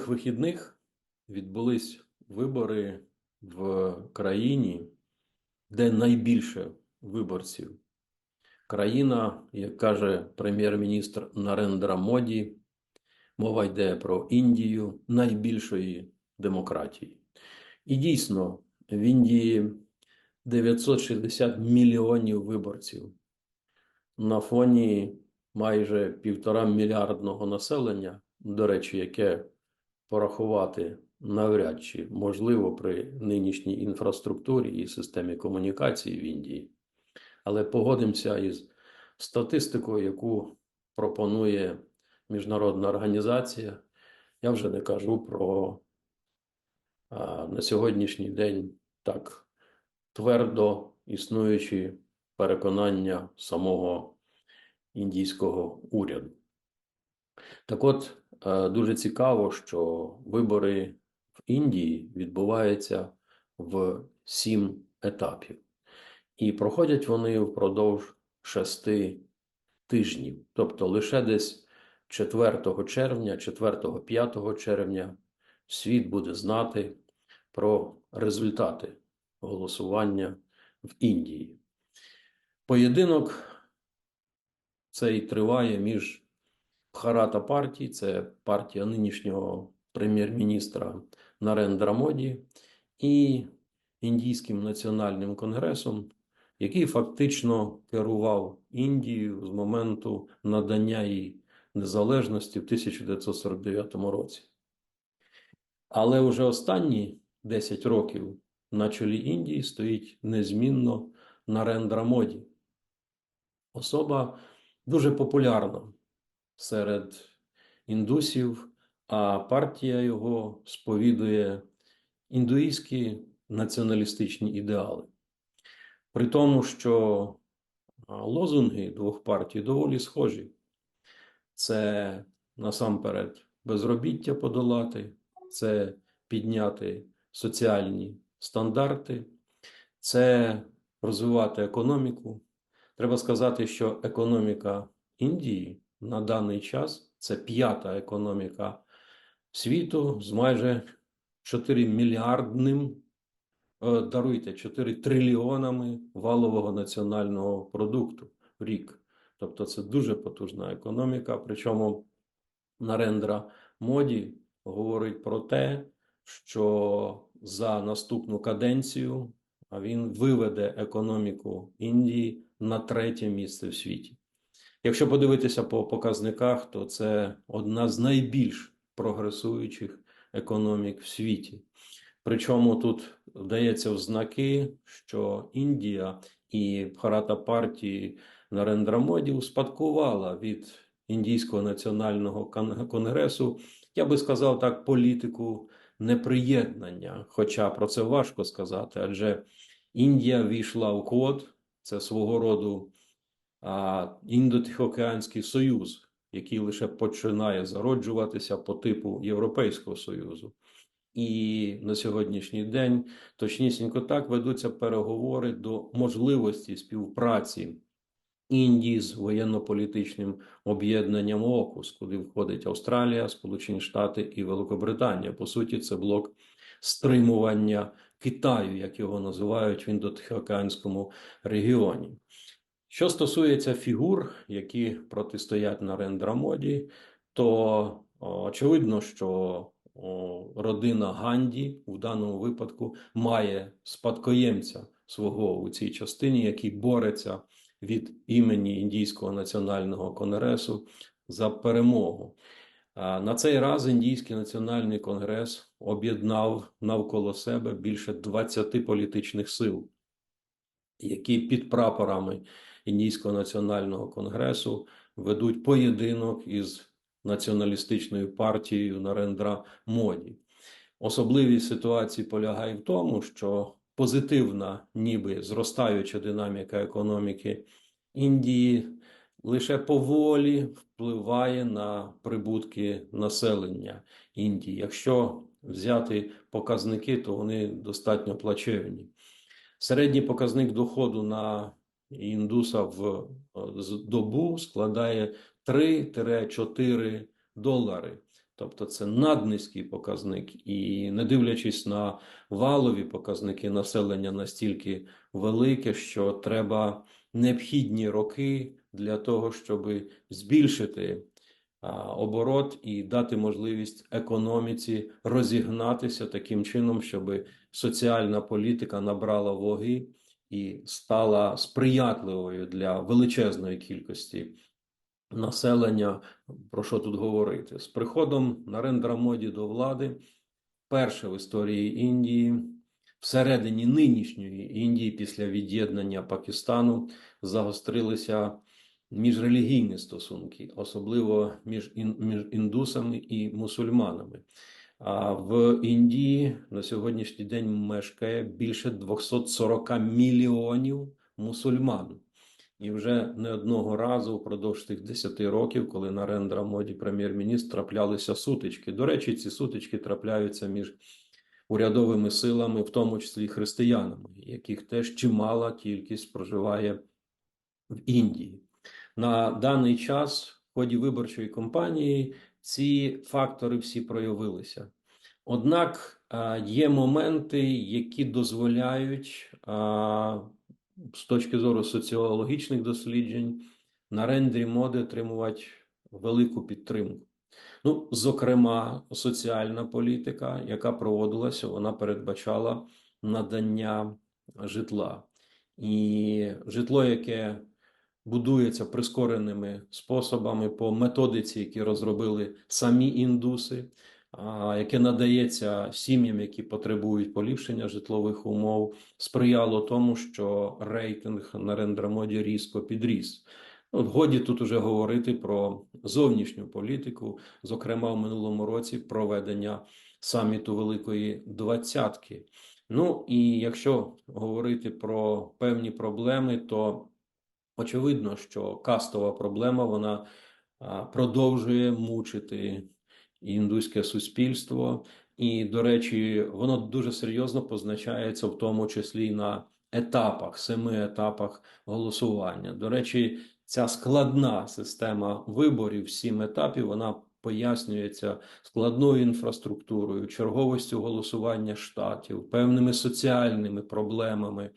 Минулих вихідних відбулись вибори в країні, де найбільше виборців. Країна, як каже прем'єр-міністр Нарендра Моді, мова йде про Індію найбільшої демократії. І дійсно, в Індії 960 мільйонів виборців на фоні майже півтора мільярдного населення, до речі, яке порахувати навряд чи можливо при нинішній інфраструктурі і системі комунікації в Індії. Але погодимося із статистикою, яку пропонує міжнародна організація. Я вже не кажу про а, на сьогоднішній день так твердо існуючі переконання самого індійського уряду. Так от, дуже цікаво, що вибори в Індії відбуваються в сім етапів. І проходять вони впродовж шести тижнів. Тобто лише десь 4 червня, 4-5 червня світ буде знати про результати голосування в Індії. Поєдинок цей триває між Бхарата партії, це партія нинішнього прем'єр-міністра Нарендра Моді, і Індійським національним конгресом, який фактично керував Індією з моменту надання їй незалежності в 1949 році. Але вже останні 10 років на чолі Індії стоїть незмінно Нарендра Моді. Особа дуже популярна серед індусів, а партія його сповідує індуїзькі націоналістичні ідеали. При тому, що лозунги двох партій доволі схожі. Це насамперед безробіття подолати, це підняти соціальні стандарти, це розвивати економіку. Треба сказати, що економіка Індії на даний час це п'ята економіка світу з майже 4 мільярдним, е, даруйте, 4 трильйонами валового національного продукту в рік. Тобто це дуже потужна економіка. Причому Нарендра Моді говорить про те, що за наступну каденцію він виведе економіку Індії на третє місце в світі. Якщо подивитися по показниках, то це одна з найбільш прогресуючих економік в світі. Причому тут вдається в знаки, що Індія і Бхарата партії Нарендра Моді успадкувала від Індійського національного конгресу, я би сказав так, політику неприєднання. Хоча про це важко сказати, адже Індія війшла у код, це свого роду індотихоокеанський союз, який лише починає зароджуватися по типу Європейського Союзу. І на сьогоднішній день точнісінько так ведуться переговори до можливості співпраці Індії з воєнно-політичним об'єднанням ОКУС, куди входить Австралія, Сполучені Штати і Великобританія. По суті, це блок стримування Китаю, як його називають в індотихоокеанському регіоні. Що стосується фігур, які протистоять на Рендрамоді, то очевидно, що родина Ганді в даному випадку має спадкоємця свого у цій частині, який бореться від імені Індійського національного конгресу за перемогу. На цей раз Індійський національний конгрес об'єднав навколо себе більше 20 політичних сил, які під прапорами Індійського національного конгресу ведуть поєдинок із націоналістичною партією Нарендра Моді. Особливість ситуації полягає в тому, що позитивна, ніби зростаюча динаміка економіки Індії лише поволі впливає на прибутки населення Індії. Якщо взяти показники, то вони достатньо плачевні. Середній показник доходу на індуса в добу складає 3-4 долари. Тобто це наднизький показник, і не дивлячись на валові показники населення настільки велике, що треба необхідні роки для того, щоб збільшити оборот і дати можливість економіці розігнатися таким чином, щоб соціальна політика набрала ваги і стала сприятливою для величезної кількості населення. Про що тут говорити? З приходом Нарендра Моді до влади, перше в історії Індії, всередині нинішньої Індії, після від'єднання Пакистану, загострилися міжрелігійні стосунки, особливо між, індусами і мусульманами. А в Індії на сьогоднішній день мешкає більше 240 мільйонів мусульман. І вже не одного разу впродовж тих 10 років, коли на Рендра моді прем'єр-міністр траплялися сутички. До речі, ці сутички трапляються між урядовими силами, в тому числі християнами, яких теж чимала кількість проживає в Індії. На даний час в ході виборчої кампанії ці фактори всі проявилися. Однак є моменти, які дозволяють з точки зору соціологічних досліджень на рендрі моди отримувати велику підтримку. Ну, зокрема, соціальна політика, яка проводилася, вона передбачала надання житла. І житло, яке будується прискореними способами по методиці, які розробили самі індуси, яке надається сім'ям, які потребують поліпшення житлових умов, сприяло тому, що рейтинг на рендрамоді різко підріс. От годі тут уже говорити про зовнішню політику, зокрема в минулому році проведення саміту Великої Двадцятки. Ну і якщо говорити про певні проблеми, то очевидно, що кастова проблема вона продовжує мучити індуське суспільство, і, до речі, воно дуже серйозно позначається в тому числі на етапах, семи етапах голосування. До речі, ця складна система виборів, сім етапів, вона пояснюється складною інфраструктурою, черговістю голосування штатів, певними соціальними проблемами,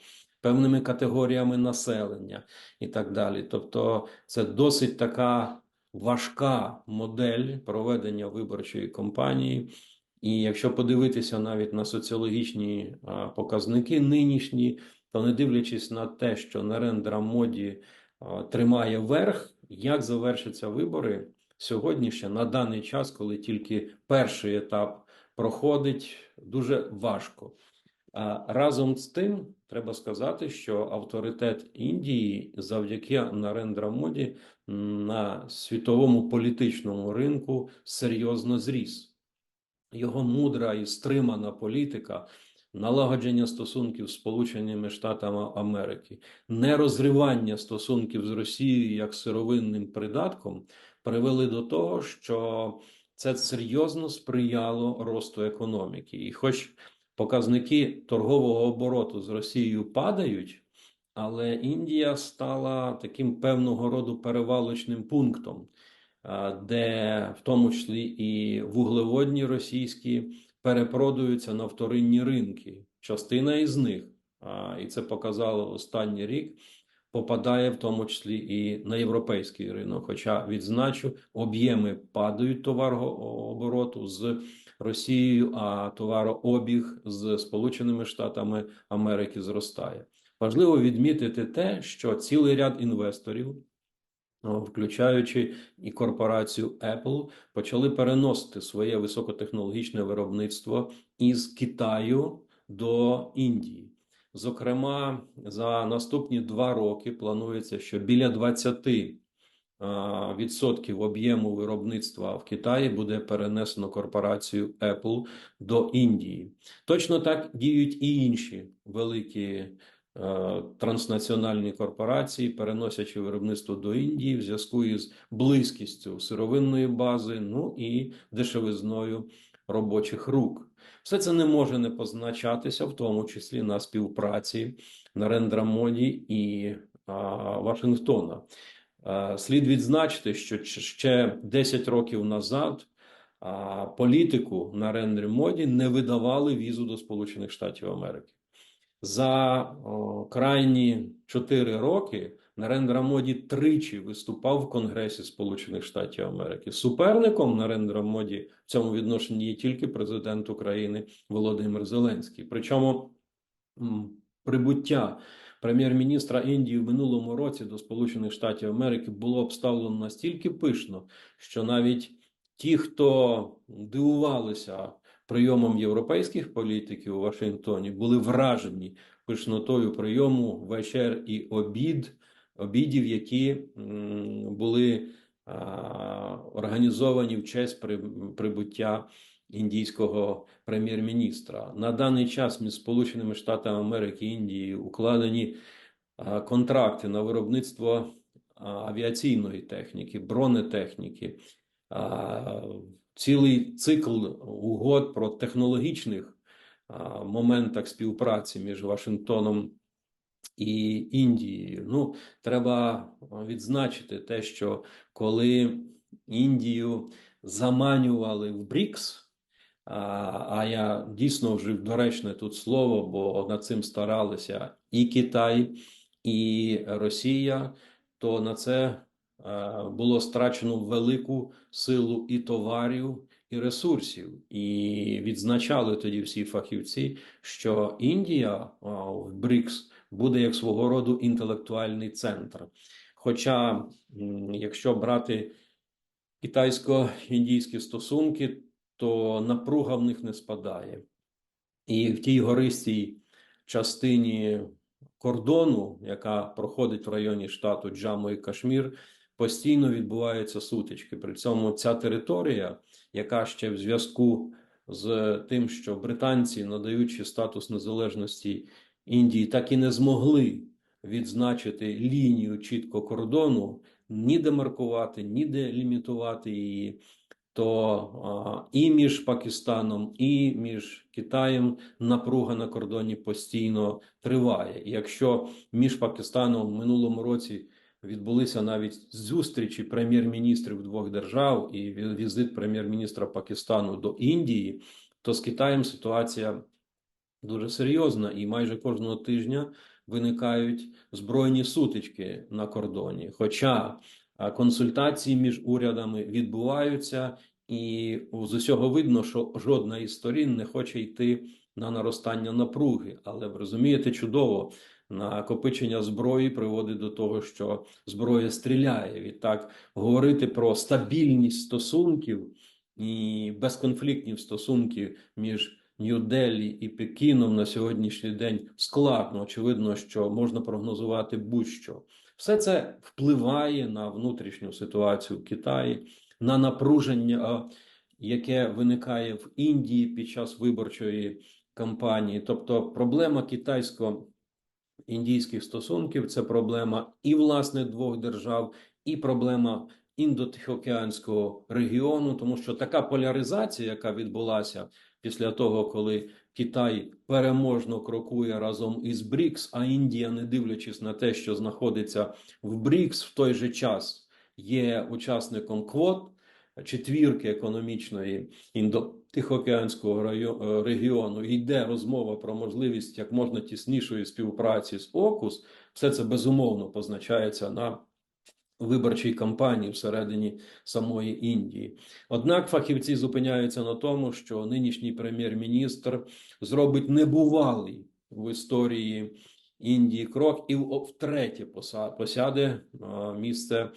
певними категоріями населення і так далі. Тобто, це досить така важка модель проведення виборчої кампанії. І якщо подивитися навіть на соціологічні показники нинішні, то не дивлячись на те, що Нарендра Моді тримає верх, як завершаться вибори сьогодні ще на даний час, коли тільки перший етап проходить, дуже важко. Разом з тим, треба сказати, що авторитет Індії завдяки Нарендра Моді на світовому політичному ринку серйозно зріс. Його мудра і стримана політика, налагодження стосунків з Сполученими Штатами Америки, нерозривання стосунків з Росією як сировинним придатком привели до того, що це серйозно сприяло росту економіки. І, хоч показники торгового обороту з Росією падають, але Індія стала таким певного роду перевалочним пунктом, де в тому числі і вуглеводні російські перепродуються на вторинні ринки. Частина із них, і це показало останній рік, попадає в тому числі і на європейський ринок. Хоча відзначу, об'єми падають товарообороту з Росією, а товарообіг з Сполученими Штатами Америки зростає. Важливо відмітити те, що цілий ряд інвесторів, включаючи і корпорацію Apple, почали переносити своє високотехнологічне виробництво із Китаю до Індії. Зокрема, за наступні два роки планується, що біля 20 відсотків об'єму виробництва в Китаї буде перенесено корпорацію Apple до Індії. Точно так діють і інші великі транснаціональні корпорації, переносячи виробництво до Індії в зв'язку із близькістю сировинної бази, ну і дешевизною робочих рук. Все це не може не позначатися, в тому числі на співпраці Нарендра Моді і а, Вашингтона. А, слід відзначити, що ще 10 років назад політику Нарендри Моді не видавали візу до Сполучених Штатів Америки. За крайні чотири роки Нарендра Моді тричі виступав в Конгресі Сполучених Штатів Америки. Суперником Нарендра Моді в цьому відношенні є тільки президент України Володимир Зеленський. Причому прибуття прем'єр-міністра Індії в минулому році до Сполучених Штатів Америки було обставлено настільки пишно, що навіть ті, хто дивувалися прийомом європейських політиків у Вашингтоні, були вражені пишнотою прийому вечер і обід, обідів, які були організовані в честь при- прибуття індійського прем'єр-міністра. На даний час між Сполученими Штатами Америки і Індією укладені контракти на виробництво авіаційної техніки, бронетехніки, цілий цикл угод про технологічних моментах співпраці між Вашингтоном і Індією. Ну, треба відзначити те, що коли Індію заманювали в БРІКС, а, я дійсно вжив доречне тут слово, бо над цим старалися і Китай, і Росія, то на це е, було страчено велику силу і товарів, і ресурсів. І відзначали тоді всі фахівці, що Індія в БРІКС буде як свого роду інтелектуальний центр. Хоча, якщо брати китайсько-індійські стосунки, то напруга в них не спадає. І в тій гористій частині кордону, яка проходить в районі штату Джаму і Кашмір, постійно відбуваються сутички. При цьому ця територія, яка ще в зв'язку з тим, що британці, надаючи статус незалежності Індії, так і не змогли відзначити лінію чітко кордону, ні демаркувати, ні делімітувати її, то і між Пакистаном, і між Китаєм напруга на кордоні постійно триває. І якщо між Пакистаном в минулому році відбулися навіть зустрічі прем'єр-міністрів двох держав і візит прем'єр-міністра Пакистану до Індії, то з Китаєм ситуація дуже серйозна, і майже кожного тижня виникають збройні сутички на кордоні. Хоча консультації між урядами відбуваються, і з усього видно, що жодна із сторін не хоче йти на наростання напруги. Але ви розумієте чудово, накопичення зброї приводить до того, що зброя стріляє. Відтак говорити про стабільність стосунків і безконфліктні стосунки між Нью-Делі і Пекіном на сьогоднішній день складно. Очевидно, що можна прогнозувати будь-що. Все це впливає на внутрішню ситуацію в Китаї, на напруження, яке виникає в Індії під час виборчої кампанії. Тобто, проблема китайсько-індійських стосунків це проблема і власне двох держав, і проблема індотихоокеанського регіону, тому що така поляризація, яка відбулася після того, коли Китай переможно крокує разом із БРІКС, а Індія, не дивлячись на те, що знаходиться в БРІКС, в той же час є учасником квот четвірки економічної індотихоокеанського райо- е, регіону. Йде розмова про можливість як можна тіснішої співпраці з ОКУС. Все це безумовно позначається на виборчій кампанії всередині самої Індії. Однак фахівці зупиняються на тому, що нинішній прем'єр-міністр зробить небувалий в історії Індії крок і втретє посяде місце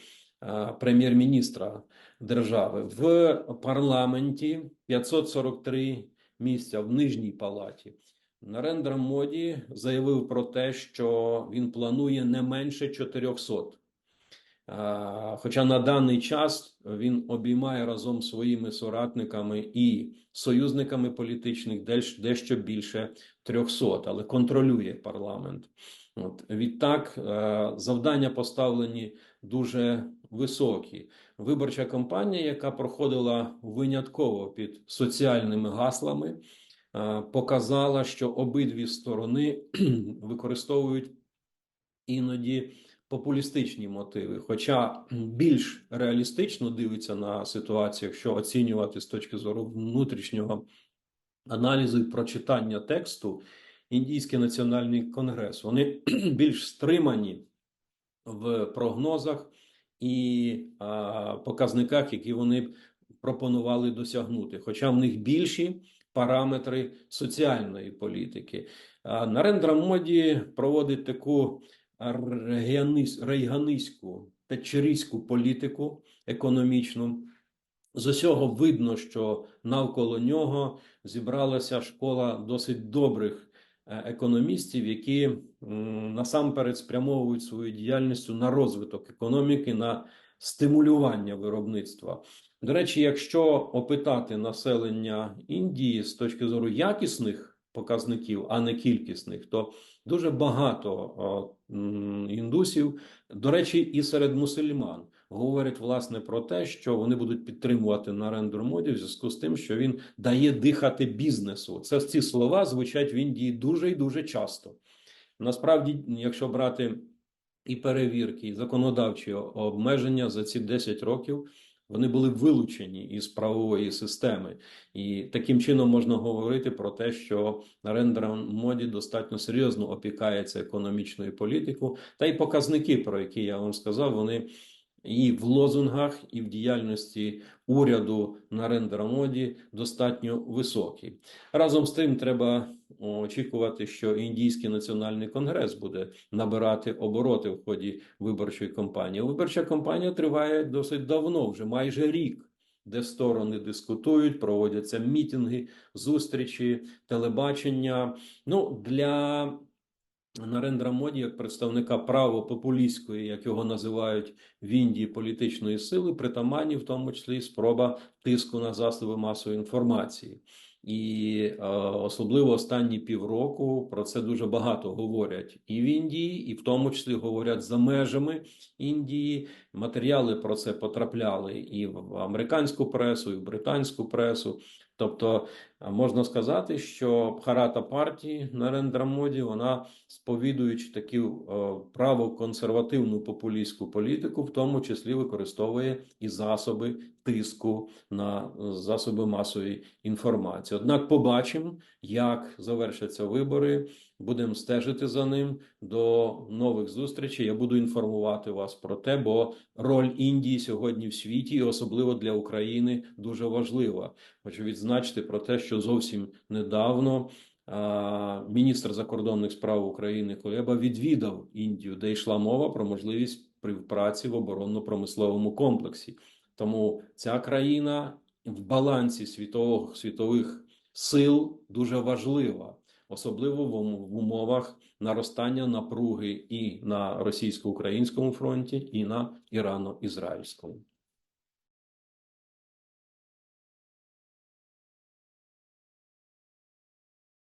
прем'єр-міністра держави в парламенті 543 місця в нижній палаті. Нарендра Моді заявив про те, що він планує не менше 400. А, Хоча на даний час він обіймає разом своїми соратниками і союзниками політичних дещо більше 300, але контролює парламент. От відтак е, завдання поставлені дуже високі. Виборча кампанія, яка проходила винятково під соціальними гаслами, е, показала, що обидві сторони використовують іноді популістичні мотиви. Хоча більш реалістично дивиться на ситуацію, якщо оцінювати з точки зору внутрішнього аналізу і прочитання тексту, Індійський національний конгрес вони більш стримані в прогнозах і а, показниках, які вони пропонували досягнути. Хоча в них більші параметри соціальної політики. Нарендра Моді проводить таку рейганиську тетчерійську політику економічну. З усього видно, що навколо нього зібралася школа досить добрих е, економістів, які насамперед спрямовують свою діяльність на розвиток економіки, на стимулювання виробництва. До речі, якщо опитати населення Індії з точки зору якісних показників, а не кількісних, то дуже багато індусів, до речі, і серед мусульман говорять власне про те, що вони будуть підтримувати Нарендру Моді в зв'язку з тим, що він дає дихати бізнесу. Це ці слова звучать в Індії дуже і дуже часто. Насправді, якщо брати і перевірки, і законодавчі обмеження за ці 10 років. Вони були вилучені із правової системи, і таким чином можна говорити про те, що Нарендра Моді достатньо серйозно опікається економічною політикою, та й показники, про які я вам сказав, вони і в лозунгах, і в діяльності уряду Нарендра Моді достатньо високі. Разом з тим, треба очікувати, що індійський національний конгрес буде набирати обороти в ході виборчої кампанії. Виборча кампанія триває досить давно, вже майже рік. Де сторони дискутують, проводяться мітинги, зустрічі, телебачення. Ну для Нарендра Моді, як представника правопопулістської, як його називають в Індії, політичної сили, притаманні, в тому числі спроба тиску на засоби масової інформації. І е, особливо останні півроку про це дуже багато говорять і в Індії, і в тому числі говорять за межами Індії. Матеріали про це потрапляли і в американську пресу, і в британську пресу. Тобто можна сказати, що Бхарата партії на рендрамоді вона сповідуючи таку е, правоконсервативну популістську політику, в тому числі використовує і засоби тиску на засоби масової інформації. Однак, побачимо, як завершаться вибори. Будемо стежити за ним до нових зустрічей. Я буду інформувати вас про те, бо роль Індії сьогодні в світі, і особливо для України, дуже важлива. Хочу відзначити про те, що зовсім недавно міністр закордонних справ України Кулеба відвідав Індію, де йшла мова про можливість співпраці в оборонно-промисловому комплексі. Тому ця країна в балансі світового світових сил дуже важлива, особливо в умовах наростання напруги і на російсько-українському фронті, і на ірано-ізраїльському.